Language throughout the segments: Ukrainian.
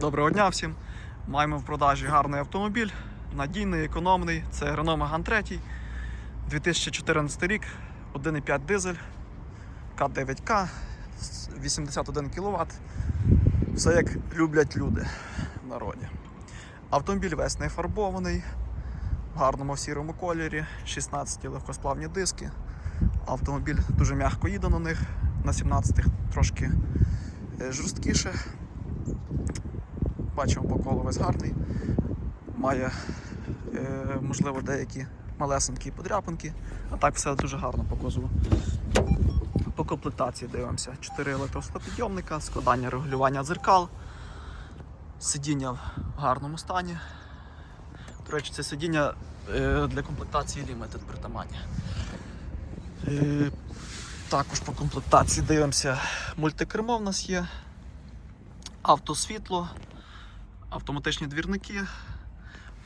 Доброго дня всім. Маємо в продажі гарний автомобіль, надійний, економний. Це Renault Megane 3, 2014 рік, 1,5 дизель, К9К, 81 кВт. Все як люблять люди в народі. Автомобіль весь не фарбований, в гарному сірому кольорі, 16 легкосплавні диски. Автомобіль дуже м'яко їде на них, на 17-х трошки е, жорсткіше. Бачимо по весь гарний. Має, е, можливо, деякі малесенькі подряпинки, а так все дуже гарно по кузову. По комплектації дивимося. 4 електростопідйомника, складання регулювання дзеркал, сидіння в гарному стані. До речі, це сидіння е, для комплектації Limited притаманні. Е, також по комплектації дивимося. Мультикермо в нас є, автосвітло, автоматичні двірники.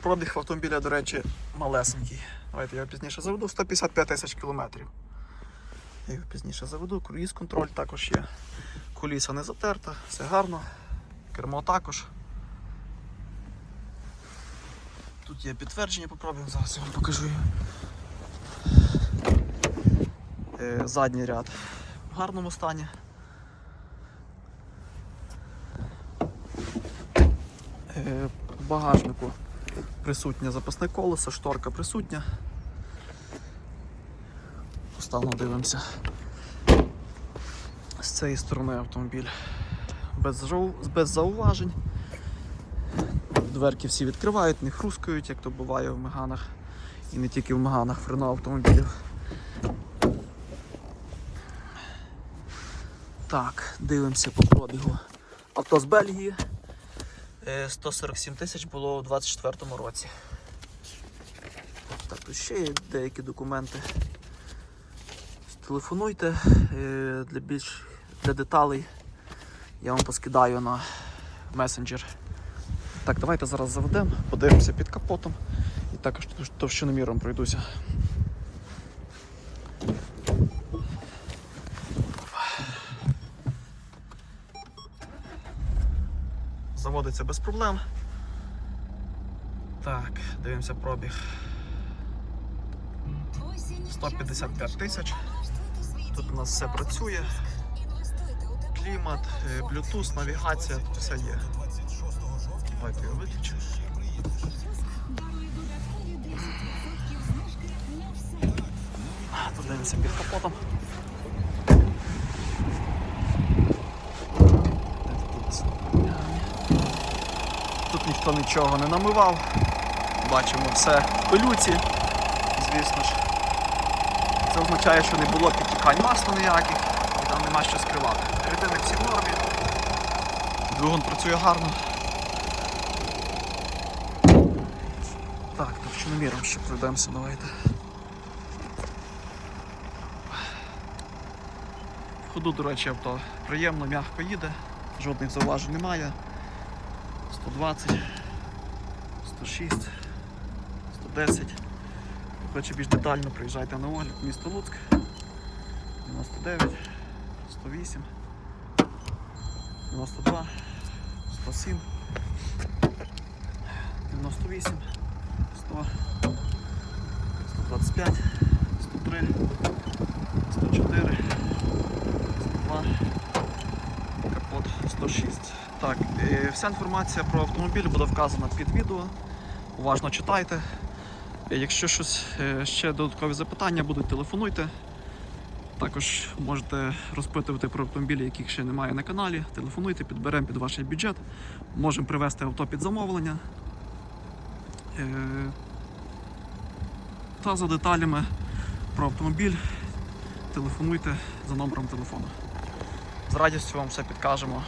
Пробіг автомобіля, до речі, малесенький. Давайте я його пізніше заведу 155 тисяч кілометрів. Я його пізніше заведу, круїз контроль також є. Коліса не затерта, все гарно. Кермо також. Тут є підтвердження по пробігу, зараз я вам покажу. Е, Задній ряд в гарному стані. В багажнику присутнє запасне колесо, шторка присутня. Поставно дивимося. З цієї сторони автомобіль без, без зауважень. Дверки всі відкривають, не хрускають, як то буває в Меганах. І не тільки в Меганах, в Рено автомобілів. Так, дивимося по пробігу. Авто з Бельгії. Е, 147 тисяч було у 24-му році. Так, тут ще є деякі документи. Телефонуйте е, для більш для деталей. Я вам поскидаю на месенджер. Так, давайте зараз заведемо, подивимося під капотом і також товщ- товщиноміром пройдуся. Заводиться без проблем. Так, дивимося пробіг. 155 тисяч. Тут у нас все працює. Клімат, е, Bluetooth, навігація, тут все є. Давайте його виключимо. Тут дивимося під капотом. Тут ніхто нічого не намивав. Бачимо все в пилюці, звісно ж. Це означає, що не було підтікань масла ніяких, і там нема що скривати. Рідини всі в нормі. Двигун працює гарно. Так, товщиноміром ще пройдемося, давайте. Ходу, до речі, авто приємно, м'яко їде, жодних зауважень немає. 120, 106, 110. Хоче більш детально, приїжджайте на огляд, місто Луцьк. 99, 108, 92, 107, 98, 100, 125, 103, 104, 102, капот 106. Так, е, вся інформація про автомобіль буде вказана під відео. Уважно читайте. Е, Якщо щось е, ще додаткові запитання будуть, телефонуйте. Також можете розпитувати про автомобілі, яких ще немає на каналі. Телефонуйте, підберемо під ваш бюджет. Можемо привезти авто під замовлення. Та за деталями про автомобіль телефонуйте за номером телефону. З радістю вам все підкажемо.